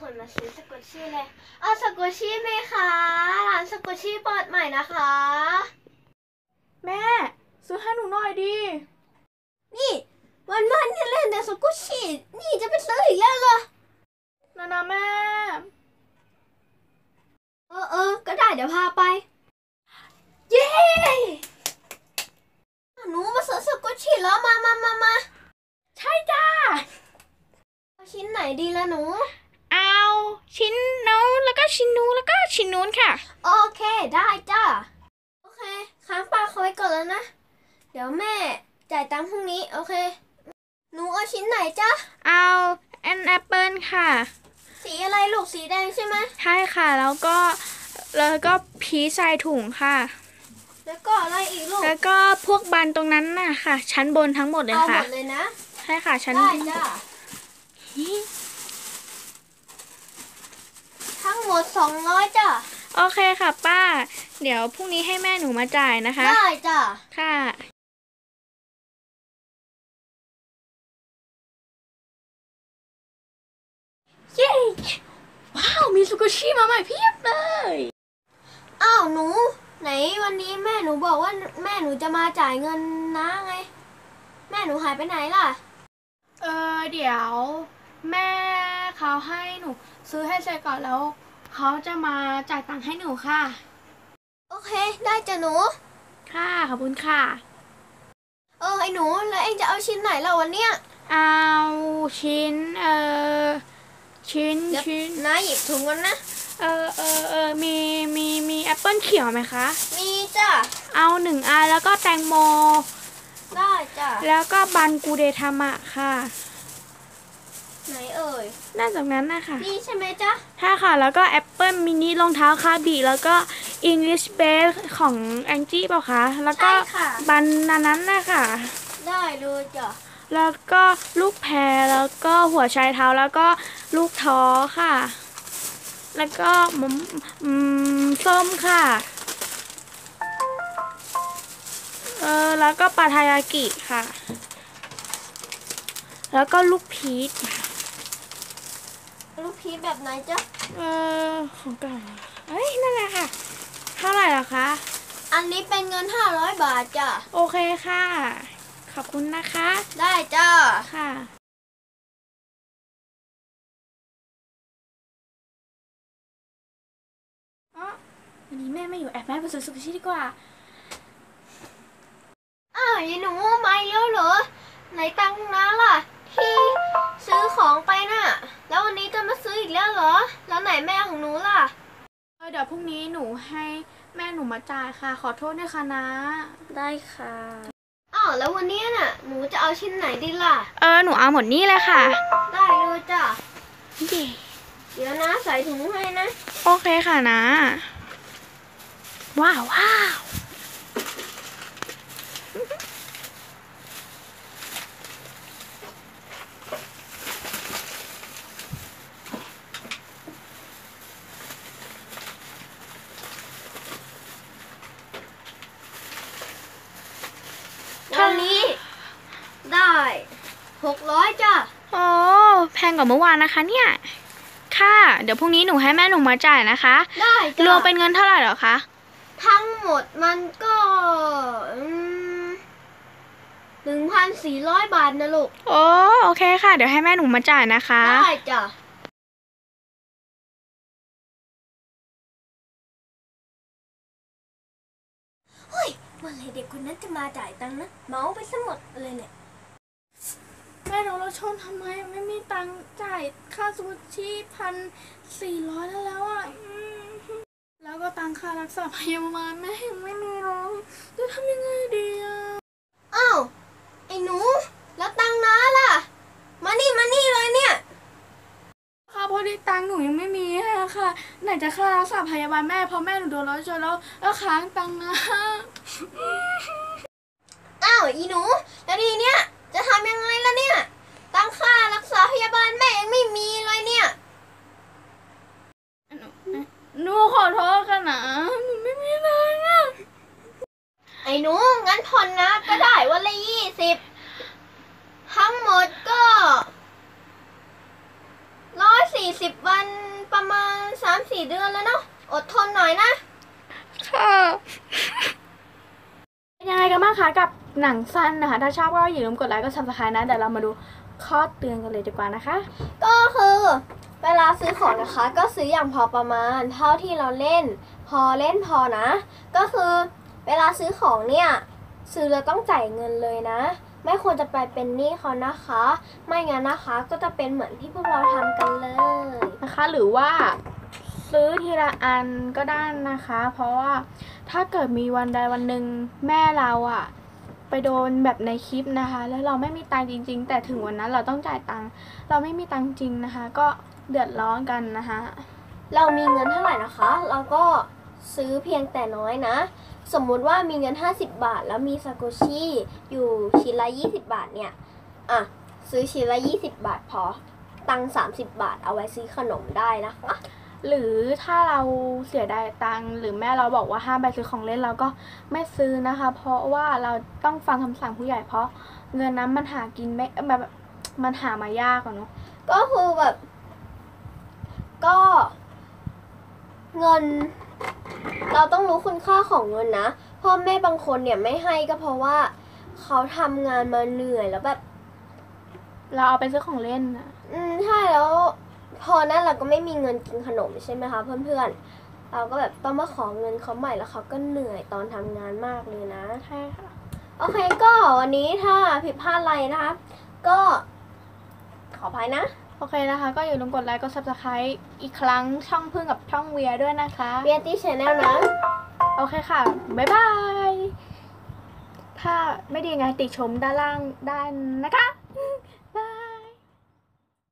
คนมาซื้อสกุชชี่เลย เอาสกุชชี่ไหมคะร้านสกุชชี่เปิดใหม่นะคะ แม่ ซื้อให้หนูหน่อยดิ นี่ วันวันๆเนี่ยเล่นแต่สกุชชี่ นี่จะไปซื้ออีกแล้วเหรอนะนะแม่ เออเออก็ได้เดี๋ยวพาไป เย้หนูมาซื้อสกุชชี่แล้วมามามามาใช่จ้าเอาชิ้นไหนดีละหนูเอา ชิ้นนู้นแล้วก็ชิ้นนู้นแล้วก็ชิ้นนู้นค่ะ โอเคได้จ้าโอเคค้างปลาเขาไว้ก่อนแล้วนะ เดี๋ยวแม่จ่ายตังค์พรุ่งนี้ โอเค หนูเอาชิ้นไหนจ้าเอาแอนแอปเปิลค่ะ สีอะไรลูกสีแดงใช่ไหมใช่ค่ะแล้วก็แล้วก็พีชใส่ถุงค่ะ แล้วก็อะไรอีกลูกแล้วก็พวกบันตรงนั้นน่ะค่ะ ชั้นบนทั้งหมดเลยเอาหค่ะมดเลยนะ ใช่ค่ะชั้นได้จ้า ทั้ง หมดสองร้อยจ้าโอเคค่ะป้า เดี๋ยวพรุ่งนี้ให้แม่หนูมาจ่ายนะคะ ได้จ้าค่ะ เย้ว้าวมีสุกุชิมาใหม่เพียบเลย อ้าวหนู ไหนวันนี้แม่หนูบอกว่าแม่หนูจะมาจ่ายเงินนะไง แม่หนูหายไปไหนล่ะ เออเดี๋ยว แม่เขาให้หนู ซื้อให้เสร็จก่อนแล้ว เขาจะมาจ่ายตังค์ให้หนูค่ะ โอเค ได้จ้ะหนู ค่ะขอบคุณค่ะ เออไอ้หนูแล้วเองจะเอาชิ้นไหนล่ะวันเนี้ยเอาชิ้นเออชิ้นเดี๋ยวชิ้นนะหยิบถุงกันนะ เออเออเออมีมีมีแอปเปิลเขียวไหมคะ มีจ้ะ เอาหนึ่งอันแล้วก็แตงโม ได้จ้ะ แล้วก็บันกูเดทามะค่ะ ไหนเอ่ยน่าจากนั้นนะคะนี่ใช่ไหมจ๊ะถ้าค่ะ แล้วก็แอปเปิลมินิรองเท้าคาบีแล้วก็ English Base ของแองจี้เปล่าคะแล้วก็ใช่ค่ะบันนานั้นนะคะได้เลยจ้ะแล้วก็ลูกแพรแล้วก็หัวชายเท้าแล้วก็ลูกท้อค่ะ แล้วก็มมอืมส้มค่ะเออแล้วก็ปาทายากิค่ะ แล้วก็ลูกพีช ลูกพีชแบบไหนจ๊ะ เออของเก่าเอ้ยนั่นแหละค่ะ เท่าไหร่ล่ะคะ อันนี้เป็นเงิน 500 บาทจ้ะ โอเคค่ะ ขอบคุณนะคะ ได้จ้ะ ค่ะ อ๋อวันนี้แม่ไม่อยู่แอบแม่ไปซื้อซูชิดีกว่า อ้าวยายหนูมาอีกแล้วเหรอ ไหนตังค์นะล่ะ ที่ซื้อของไปน่ะ แล้ววันนี้จะมาซื้ออีกแล้วเหรอ แล้วไหนแม่ของหนูล่ะเออเดี๋ยวพรุ่งนี้หนูให้แม่หนูมาจ่ายค่ะ ขอโทษด้วยค่ะนะ ได้ค่ะอ้าวแล้ววันนี้น่ะ หนูจะเอาชิ้นไหนดีล่ะ เออ หนูเอาหมดนี่เลยค่ะ ได้เลยจ้ะเย่เดี๋ยวนะใส่ถุงให้นะ โอเคค่ะนะ ว้าวว้าว วันนี้ได้หก ร้อยจ้ะโอ้แพงกว่าเมื่อวานนะคะ เนี่ย ค่ะ เดี๋ยวพรุ่งนี้หนูให้แม่หนูมาจ่ายนะคะ ได้จ้ะรวมเป็นเงินเท่าไหร่เหรอคะ ทั้งหมดมันก็หนึ่งพันสี่ร้อยบาทนะลูก โอ้โอเคค่ะ เดี๋ยวให้แม่หนูมาจ่ายนะคะ ได้จ้ะเฮ้ยเมื่อไหรเด็กคนนั้นจะมาจ่ายตังค์นะ เมาไปซะหมดเลยเนี่ย แม่หนูเราชนทำไมไม่มีตังค์จ่ายค่าซูชิพันสี่ร้อยแล้วแล้วอะอืมแล้วก็ตังค่ารักษาพยาบาลแม่ยังไม่มีเลยจะทำยังไงดีอะอ้าวไอ้หนู แล้วตังค์น้าล่ะ มานี่มานี่เลยเนี่ยค่ะพอดีตังค์หนูยังไม่มีอะค่ะ ไหนจะค่ารักษาพยาบาลแม่เพราะแม่หนูโดนรถชนแล้วแล้วค้างตังค์นะอ้าวอีหนู แล้วทีเนี้ย จะทำยังไงล่ะเนี่ย ตังค่ารักษาพยาบาลแม่ยังไม่มีเลยเนี่ย หนูขอโทษค่ะนะหนูไม่มีตังค์อะไอ้หนูงั้นผ่อนนะก็ได้วันละยี่สิบทั้งหมดก็ร้อยสี่40วันประมาณ3-4เดือนแล้วเนาะอดทนหน่อยนะ ค่ะเป็น ยังไงกันบ้างคะกับหนังสั้นนะคะ ถ้าชอบก็อย่าลืมกดไลค์กดซับสไครต์นะเดี๋ยวเรามาดูข้อเตือนกันเลยดีกว่านะคะ ก็คือเวลาซื้อของนะคะ ก็ซื้ออย่างพอประมาณ เท่าที่เราเล่น พอเล่นพอนะ ก็คือเวลาซื้อของเนี่ยซื้อแล้วต้องจ่ายเงินเลยนะ ไม่ควรจะไปเป็นหนี้เขานะคะ ไม่งั้นนะคะก็จะเป็นเหมือนที่พวกเราทำกันเลยนะคะ หรือว่า ซื้อทีละอันก็ได้นะคะ เพราะว่าถ้าเกิดมีวันใดวันหนึ่งแม่เราอะไปโดนแบบในคลิปนะคะ แล้วเราไม่มีตังค์จริง ๆ แต่ถึงวันนั้นเราต้องจ่ายตังค์เราไม่มีตังค์จริงนะคะ ก็เดือดร้อนกันนะคะ เรามีเงินเท่าไหร่นะคะ เราก็ซื้อเพียงแต่น้อยนะ สมมุติว่ามีเงิน 50 บาท แล้วมีซาโกชิอยู่ชิ้นละ 20 บาทเนี่ยอะซื้อชิ้นละ 20 บาทพอตังค์30 บาทเอาไว้ซื้อขนมได้นะคะ หรือถ้าเราเสียดายตังค์หรือแม่เราบอกว่าห้ามไปซื้อของเล่นเราก็ไม่ซื้อนะคะ เพราะว่าเราต้องฟังคำสั่งผู้ใหญ่เพราะเงินนั้นมันหากินไม่แบบมันหามายากอะเนาะก็คือแบบ ก็ เงิน เราต้องรู้คุณค่าของเงินนะพ่อแม่บางคนเนี่ยไม่ให้ก็เพราะว่าเขาทำงานมาเหนื่อยแล้วแบบ เราเอาไปซื้อของเล่นอะอืมใช่แล้ว พอนั้นเราก็ไม่มีเงินกินขนมใช่ไหมคะเพื่อนๆ เราก็แบบต้องมาขอเงินเขาใหม่แล้วเขาก็เหนื่อยตอนทำงานมากเลยนะใช่ค่ะโอเคก็วันนี้ถ้าผิดพลาดอะไรนะคะ ก็ขออภัยนะ โอเคนะคะ ก็อย่าลืมกดไลค์กด subscribe อีกครั้งช่องพึ่งกับช่องเวียด้วยนะคะเบียตี้ชแนลนะ โอเคค่ะ บ๊ายบาย ถ้าไม่ดียังไงติชมด้านล่างได้นะคะ